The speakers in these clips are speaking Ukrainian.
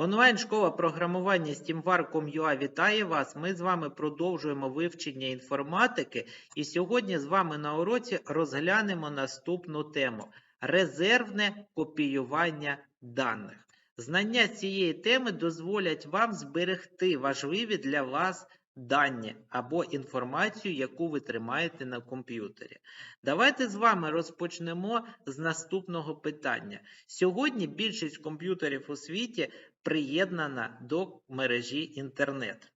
Онлайн-школа програмування SteamVar.com.ua вітає вас. Ми з вами продовжуємо вивчення інформатики, і сьогодні з вами на уроці розглянемо наступну тему резервне копіювання даних. Знання цієї теми дозволять вам зберегти важливі для вас дані або інформацію, яку ви тримаєте на комп'ютері. Давайте з вами розпочнемо з наступного питання. Сьогодні більшість комп'ютерів у світі приєднана до мережі інтернет.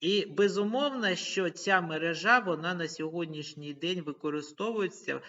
І безумовно, що ця мережа вона на сьогоднішній день використовується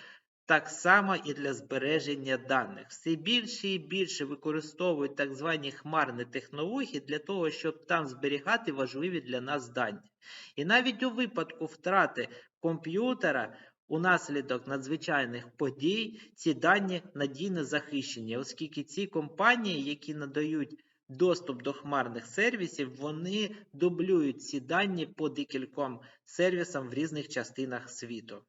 так само і для збереження даних. Все більше і більше використовують так звані хмарні технології для того, щоб там зберігати важливі для нас дані. І навіть у випадку втрати комп'ютера унаслідок надзвичайних подій ці дані надійно захищені, оскільки ці компанії, які надають доступ до хмарних сервісів, вони дублюють ці дані по декільком сервісам в різних частинах світу.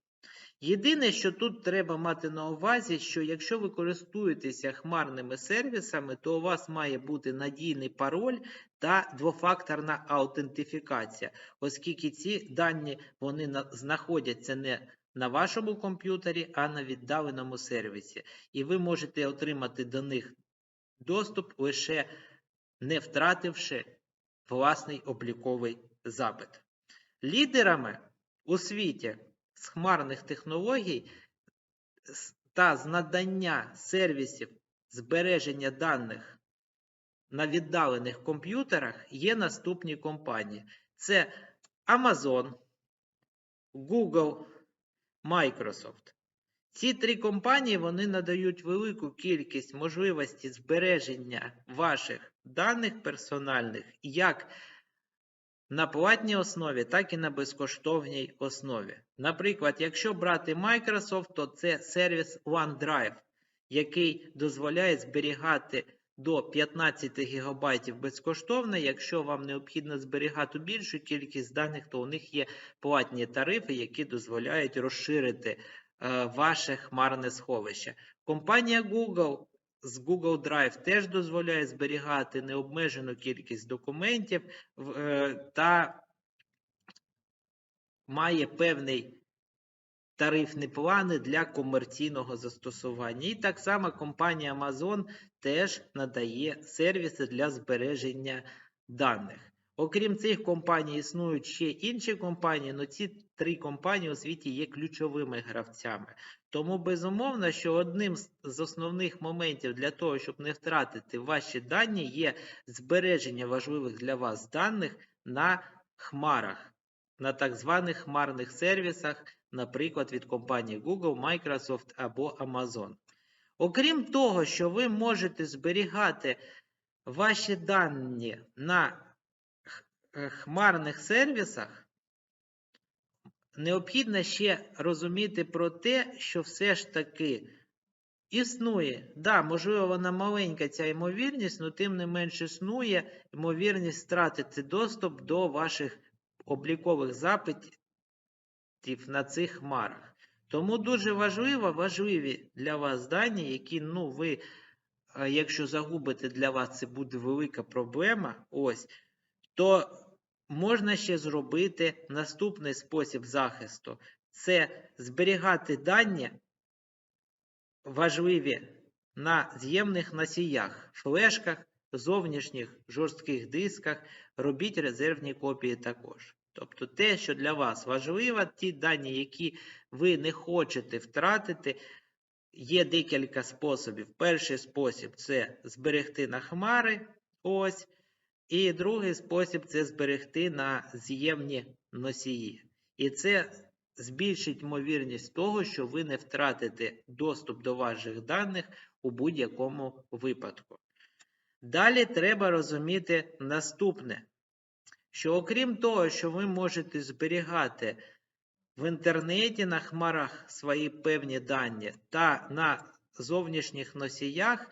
Єдине, що тут треба мати на увазі, що якщо ви користуєтеся хмарними сервісами, то у вас має бути надійний пароль та двофакторна аутентифікація, оскільки ці дані вони знаходяться не на вашому комп'ютері, а на віддаленому сервісі. І ви можете отримати до них доступ лише не втративши власний обліковий запит. Лідерами у світі з хмарних технологій та з надання сервісів збереження даних на віддалених комп'ютерах є наступні компанії: це Amazon, Google, Microsoft. Ці три компанії вони надають велику кількість можливості збереження ваших даних персональних як на платній основі, так і на безкоштовній основі. Наприклад, якщо брати Microsoft, то це сервіс OneDrive, який дозволяє зберігати до 15 ГБ безкоштовно. Якщо вам необхідно зберігати більшу кількість даних, то у них є платні тарифи, які дозволяють розширити е, ваше хмарне сховище. Компанія Google з Google Drive теж дозволяє зберігати необмежену кількість документів е, та має певний тарифні плани для комерційного застосування. І так само компанія Amazon теж надає сервіси для збереження даних. Окрім цих компаній, існують ще інші компанії, але ці три компанії у світі є ключовими гравцями. Тому безумовно, що одним з- основних моментів для того, щоб не втратити ваші дані, є збереження важливих для вас даних на хмарах, на так званих хмарних сервісах, наприклад, від компанії Google, Microsoft або Amazon. Окрім того, що ви можете зберігати ваші дані на хмарних сервісах, необхідно ще розуміти про те, що все ж таки існує. Да, можливо, вона маленька ця ймовірність, але тим не менш існує ймовірність втратити доступ до ваших облікових запитів на цих хмарах. Тому дуже важливо, важливі для вас дані, які, ну, ви, е, якщо загубите для вас, це буде велика проблема. Ось, то можна ще зробити наступний спосіб захисту: це зберігати дані важливі на з'ємних носіях, флешках, зовнішніх жорстких дисках, робіть резервні копії також. Тобто те, що для вас важливо, ті дані, які ви не хочете втратити, є декілька способів. Перший спосіб це зберегти на хмари. Ось. І другий спосіб це зберегти на з'ємні носії. І це збільшить ймовірність того, що ви не втратите доступ до ваших даних у будь-якому випадку. Далі треба розуміти наступне, що окрім того, що ви можете зберігати в інтернеті на хмарах свої певні дані та на зовнішніх носіях,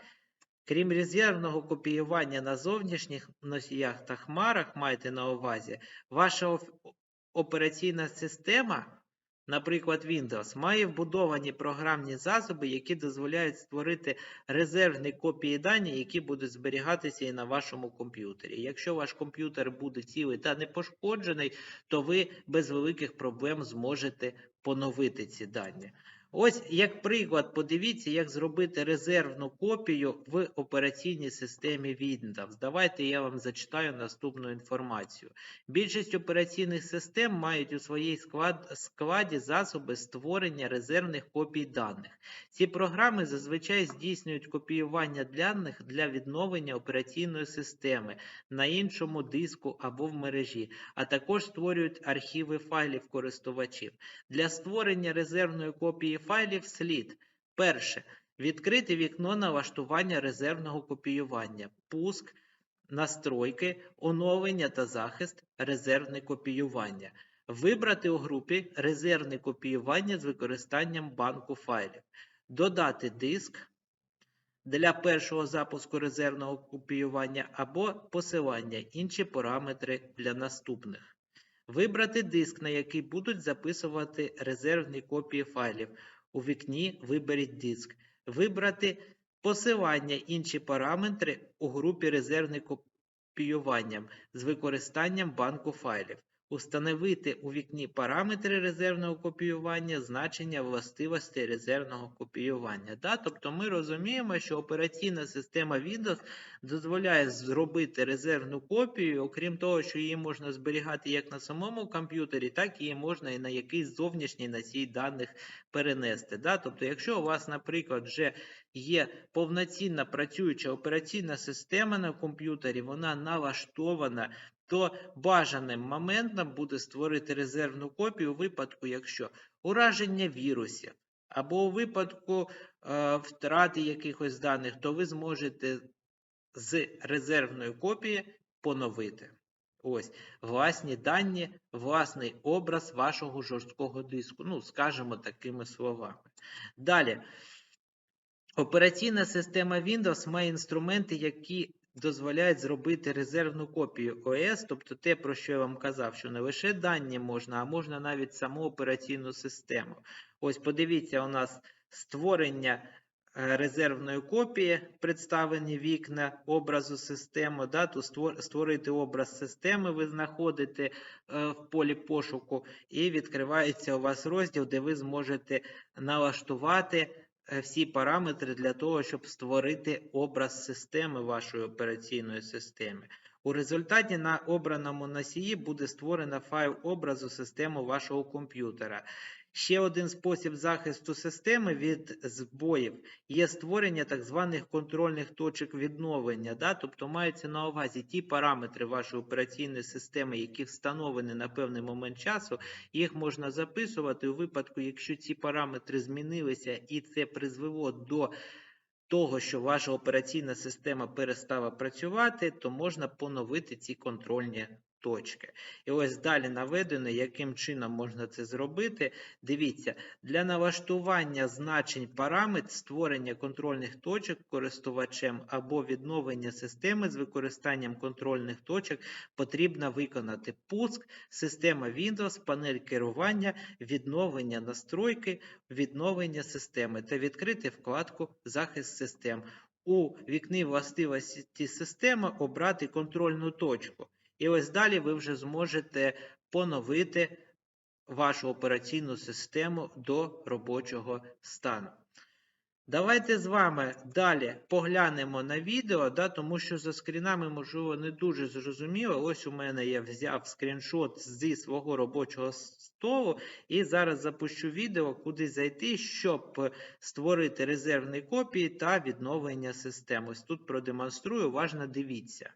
крім резервного копіювання на зовнішніх носіях та хмарах, майте на увазі, ваша операційна система наприклад, Windows, має вбудовані програмні засоби, які дозволяють створити резервні копії дані, які будуть зберігатися і на вашому комп'ютері. Якщо ваш комп'ютер буде цілий та не пошкоджений, то ви без великих проблем зможете поновити ці дані. Ось як приклад, подивіться, як зробити резервну копію в операційній системі Windows. Давайте я вам зачитаю наступну інформацію. Більшість операційних систем мають у своїй склад, складі засоби створення резервних копій даних. Ці програми зазвичай здійснюють копіювання даних для відновлення операційної системи на іншому диску або в мережі, а також створюють архіви файлів користувачів. Для створення резервної копії файлів слід перше. Відкрити вікно налаштування резервного копіювання, пуск, настройки, оновлення та захист, резервне копіювання. Вибрати у групі резервне копіювання з використанням банку файлів. Додати диск для першого запуску резервного копіювання або посилання інші параметри для наступних. Вибрати диск, на який будуть записувати резервні копії файлів. У вікні виберіть диск. Вибрати посилання інші параметри у групі резервне копіювання з використанням банку файлів. Установити у вікні параметри резервного копіювання, значення властивостей резервного копіювання. Да? Тобто ми розуміємо, що операційна система Windows дозволяє зробити резервну копію, окрім того, що її можна зберігати як на самому комп'ютері, так її можна і на якийсь зовнішній носій даних перенести. Да? Тобто, якщо у вас, наприклад, вже є повноцінна працююча операційна система на комп'ютері, вона налаштована то бажаним моментом буде створити резервну копію у випадку, якщо ураження вірусів або у випадку е, втрати якихось даних, то ви зможете з резервної копії поновити. Ось власні дані, власний образ вашого жорсткого диску. Ну, скажемо такими словами. Далі. Операційна система Windows має інструменти, які дозволяють зробити резервну копію ОС, тобто те, про що я вам казав, що не лише дані можна, а можна навіть саму операційну систему. Ось подивіться, у нас створення е, резервної копії, представлені вікна образу системи. Да, Тут створити образ системи, ви знаходите е, в полі пошуку, і відкривається у вас розділ, де ви зможете налаштувати. Е, всі параметри для того, щоб створити образ системи вашої операційної системи. У результаті на обраному носії буде створено файл образу системи вашого комп'ютера. Ще один спосіб захисту системи від збоїв є створення так званих контрольних точок відновлення. Да? Тобто маються на увазі ті параметри вашої операційної системи, які встановлені на певний момент часу, їх можна записувати у випадку, якщо ці параметри змінилися і це призвело до того, що ваша операційна система перестала працювати, то можна поновити ці контрольні точки. І ось далі наведено, яким чином можна це зробити. Дивіться, для налаштування значень параметр створення контрольних точок користувачем або відновлення системи з використанням контрольних точок потрібно виконати пуск, система Windows, панель керування, відновлення настройки, відновлення системи та відкрити вкладку Захист систем. У вікні властивості системи обрати контрольну точку. І ось далі ви вже зможете поновити вашу операційну систему до робочого стану. Давайте з вами далі поглянемо на відео, да, тому що за скрінами, можливо, не дуже зрозуміло. Ось у мене я взяв скріншот зі свого робочого столу, і зараз запущу відео, куди зайти, щоб створити резервні копії та відновлення системи. Ось тут продемонструю, уважно дивіться.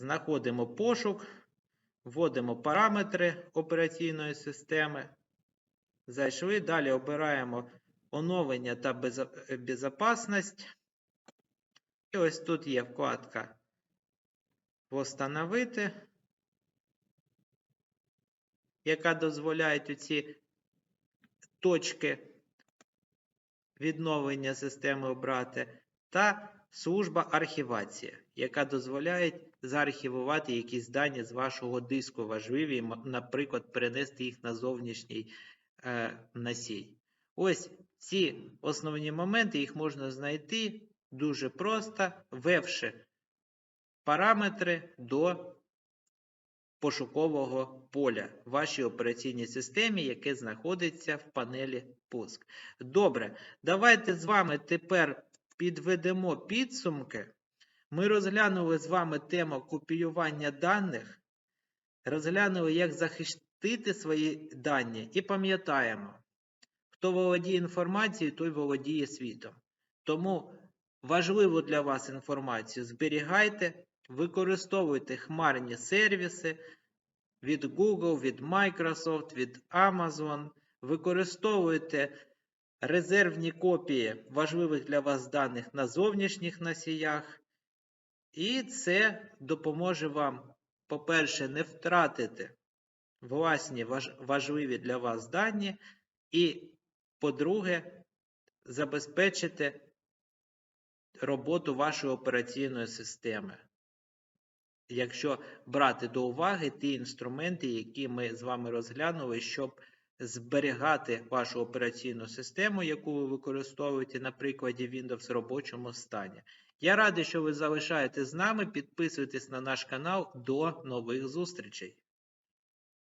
Знаходимо пошук, вводимо параметри операційної системи. Зайшли, далі обираємо оновлення та безпечність. І ось тут є вкладка Встановити, яка дозволяє ці точки відновлення системи обрати. Та служба архівація, яка дозволяє заархівувати якісь дані з вашого диску важливі, наприклад, перенести їх на зовнішній е, носій. Ось ці основні моменти, їх можна знайти дуже просто, ввевши параметри до пошукового поля в вашій операційній системі, яке знаходиться в панелі пуск. Добре, давайте з вами тепер підведемо підсумки. Ми розглянули з вами тему копіювання даних, розглянули, як захистити свої дані, і пам'ятаємо, хто володіє інформацією, той володіє світом. Тому важливу для вас інформацію зберігайте, використовуйте хмарні сервіси від Google, від Microsoft, від Amazon, використовуйте резервні копії важливих для вас даних на зовнішніх носіях, і це допоможе вам, по-перше, не втратити власні важливі для вас дані, і, по-друге, забезпечити роботу вашої операційної системи. Якщо брати до уваги ті інструменти, які ми з вами розглянули, щоб зберігати вашу операційну систему, яку ви використовуєте на прикладі Windows в робочому стані. Я радий, що ви залишаєтесь з нами. Підписуйтесь на наш канал. До нових зустрічей!